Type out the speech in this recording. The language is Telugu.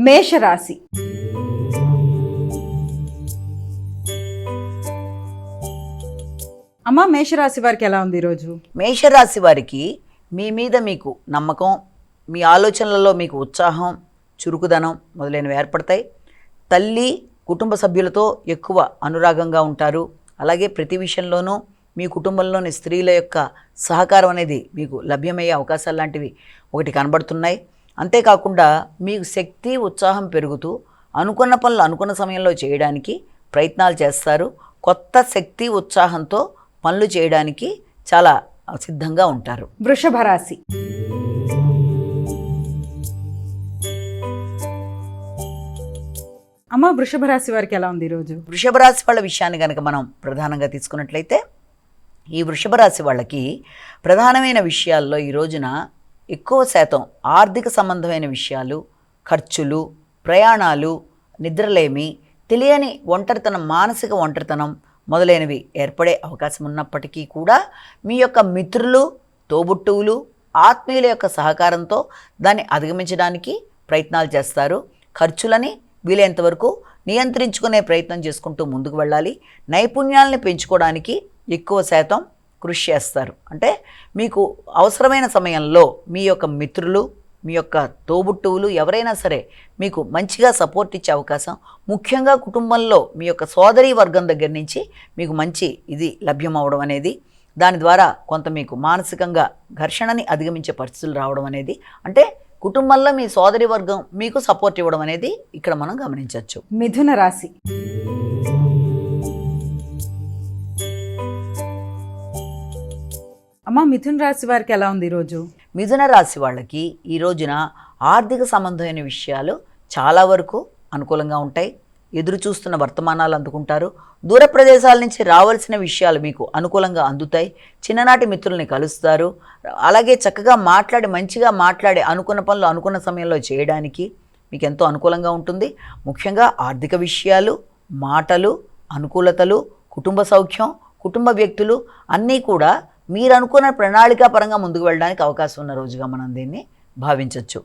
మేషరాశి. అమ్మా మేషరాశి వారికి ఎలా ఉంది ఈరోజు? మేషరాశి వారికి మీ మీద మీకు నమ్మకం మీ ఆలోచనలలో మీకు ఉత్సాహం చురుకుదనం మొదలైనవి ఏర్పడతాయి. తల్లి కుటుంబ సభ్యులతో ఎక్కువ అనురాగంగా ఉంటారు. అలాగే ప్రతి విషయంలోనూ మీ కుటుంబంలోని స్త్రీల యొక్క సహకారం అనేది మీకు లభ్యమయ్యే అవకాశాలు లాంటివి ఒకటి కనబడుతున్నాయి. అంతేకాకుండా మీకు శక్తి ఉత్సాహం పెరుగుతూ అనుకున్న పనులు అనుకున్న సమయంలో చేయడానికి ప్రయత్నాలు చేస్తారు. కొత్త శక్తి ఉత్సాహంతో పనులు చేయడానికి చాలా సిద్ధంగా ఉంటారు. వృషభ రాశి. అమ్మ వృషభ రాశి వారికి ఎలా ఉంది ఈరోజు వృషభ రాశి వాళ్ళ విషయాన్ని కనుక మనం ప్రధానంగా తీసుకున్నట్లయితే ఈ వృషభ రాశి వాళ్ళకి ప్రధానమైన విషయాల్లో ఈ రోజున ఎక్కువ శాతం ఆర్థిక సంబంధమైన విషయాలు ఖర్చులు ప్రయాణాలు నిద్రలేమి తెలియని ఒంటరితనం మానసిక ఒంటరితనం మొదలైనవి ఏర్పడే అవకాశం ఉన్నప్పటికీ కూడా మీ యొక్క మిత్రులు తోబుట్టువులు ఆత్మీయుల యొక్క సహకారంతో దాన్ని అధిగమించడానికి ప్రయత్నాలు చేస్తారు. ఖర్చులని వీలైనంతవరకు నియంత్రించుకునే ప్రయత్నం చేసుకుంటూ ముందుకు వెళ్ళాలి. నైపుణ్యాలని పెంచుకోవడానికి ఎక్కువ శాతం కృషి చేస్తారు. అంటే మీకు అవసరమైన సమయంలో మీ యొక్క మిత్రులు మీ యొక్క తోబుట్టువులు ఎవరైనా సరే మీకు మంచిగా సపోర్ట్ ఇచ్చే అవకాశం ముఖ్యంగా కుటుంబంలో మీ యొక్క సోదరీ వర్గం దగ్గర నుంచి మీకు మంచి ఇది లభ్యం అవడం అనేది దాని ద్వారా కొంత మీకు మానసికంగా ఘర్షణని అధిగమించే పరిస్థితులు రావడం అనేది అంటే కుటుంబంలో మీ సోదరి వర్గం మీకు సపోర్ట్ ఇవ్వడం అనేది ఇక్కడ మనం గమనించవచ్చు. మిథున రాశి. అమ్మ మిథున రాశి వారికి ఎలా ఉంది ఈరోజు? మిథున రాశి వాళ్ళకి ఈ రోజున ఆర్థిక సంబంధమైన విషయాలు చాలా వరకు అనుకూలంగా ఉంటాయి. ఎదురు చూస్తున్న వర్తమానాలు అందుకుంటారు. దూర ప్రదేశాల నుంచి రావాల్సిన విషయాలు మీకు అనుకూలంగా అందుతాయి. చిన్ననాటి మిత్రుల్ని కలుస్తారు. అలాగే చక్కగా మాట్లాడి మంచిగా మాట్లాడి అనుకున్న పనులు అనుకున్న సమయంలో చేయడానికి మీకు ఎంతో అనుకూలంగా ఉంటుంది. ముఖ్యంగా ఆర్థిక విషయాలు మాటలు అనుకూలతలు కుటుంబ సౌఖ్యం కుటుంబ వ్యక్తులు అన్నీ కూడా మీరు అనుకున్న ప్రణాళికా పరంగా ముందుకు వెళ్ళడానికి అవకాశం ఉన్న రోజుగా మనం దీన్ని భావించవచ్చు